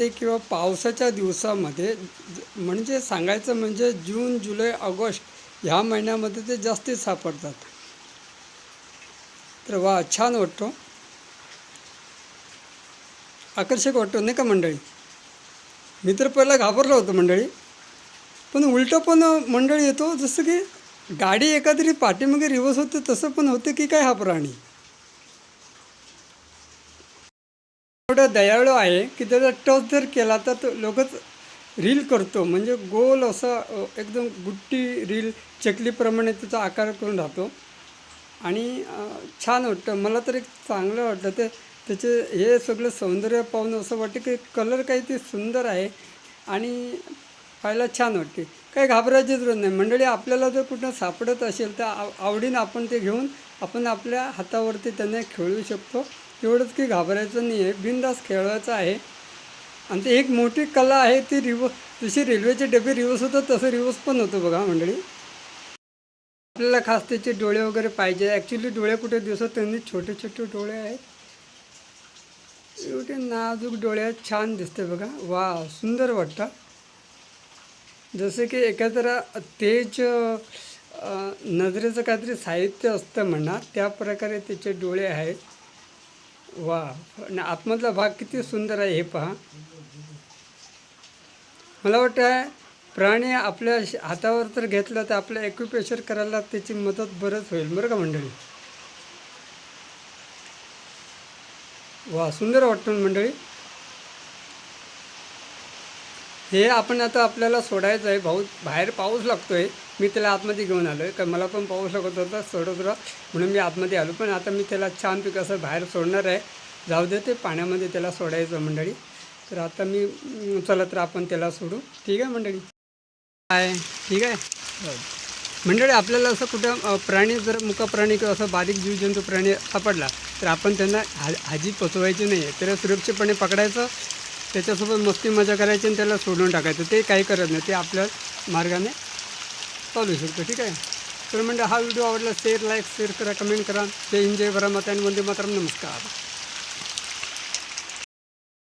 ते किंवा पावसाच्या दिवसामध्ये म्हणजे सांगायचं म्हणजे जून जुलै ऑगस्ट ह्या महिन्यामध्ये ते जास्ती सापडतात. तर वा छान वाटतो. आकर्षक वाटतो नाही का मंडळी? मी तर पहिला घाबरलो होतो मंडळी. पण उलटं पण मंडळी येतो जसं की गाडी एखादी पाठीमागे रिवर्स होते तसं पण होतं की काय हा प्राणी? एवढा दयाळू आहे की त्याचा टच जर केला तर तो लोकच रील करतो. म्हणजे गोल असा एकदम गुट्टी रील चकलीप्रमाणे त्याचा आकार करून राहतो. आणि छान वाटतं. मला तर एक चांगलं वाटतं ते त्याचे हे सगळं सौंदर्य पाहून असं वाटतं की कलर काही ते सुंदर आहे. आणि पाहायला छान वाटते. काही घाबरायची जरूर नाही. मंडळी आपल्याला जर कुठं सापडत असेल तर आव आवडीनं आपण ते घेऊन आपण आपल्या हातावरती त्यांना खेळू शकतो. एवढंच की घाबरायचं नाही आहे. बिनदास खेळवायचं आहे. आणि ती एक मोठी कला आहे ती रिव जशी रेल्वेचे डबे रिवर्स होतात तसं रिवर्स पण होतं बघा मंडळी. आपल्याला खास त्याचे डोळे वगैरे पाहिजे. ॲक्च्युली डोळे कुठे दिसत त्यांनी छोटे छोटे डोळे आहेत. एवढे नाजूक डोळे छान दिसते बघा. वा सुंदर वाटतं. जसं की एखाद्या तेज नजरेचं काहीतरी साहित्य असतं म्हणा त्या प्रकारे त्याचे डोळे आहेत. वा आणि आतमधला भाग किती सुंदर आहे हे पहा. मला वाटतं आहे प्राणी आपल्या श- हातावर जर घेतलं तर आपल्या एक्युप्रेशर करायला त्याची मदत बरंच होईल बरं का मंडळी? वा सुंदर वाटतं मंडळी. हे आपण आता आपल्याला सोडायचं आहे. भाऊ बाहेर पाऊस लागतो आहे मी त्याला आतमध्ये घेऊन आलो आहे कारण मला पण पाऊस लागत होता सोडत होता. म्हणून मी आतमध्ये आलो. पण आता मी त्याला छानपैकी असं बाहेर सोडणार आहे. जाऊ दे ते पाण्यामध्ये त्याला सोडायचं मंडळी. तर आता मी चला तर आपण त्याला सोडू. ठीक आहे मंडळी? आहे ठीक आहे? मंडळी आपल्याला असं कुठं प्राणी जर मुका प्राणी किंवा असं बारीक जीवजंतू प्राणी सापडला तर आपण त्यांना हा हाजी पोचवायची नाही आहे त्याला सुरक्षितपणे पकडायचं त्याच्यासोबत मस्ती मजा करायची आणि त्याला सोडून टाकायचं. ते काही करत नाही. ते आपल्या मार्गाने चालू शकतो. ठीक आहे? तर म्हणजे हा व्हिडिओ आवडला शेअर लाईक शेअर करा कमेंट करा. ते हिंद करा माता. आणि वंदे मातरम. नमस्कार.